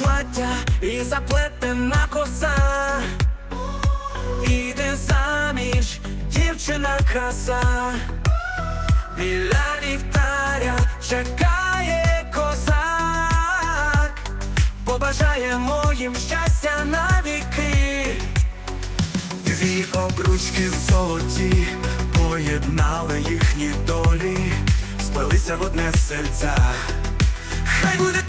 плаття і заплетена коса. Іде заміж, дівчина краса, біля ліфтаря чекає козак, побажаємо їм щастя на віки. Дві обручки в золоті поєднали їхні долі, сплелися в одне серця. Хай буде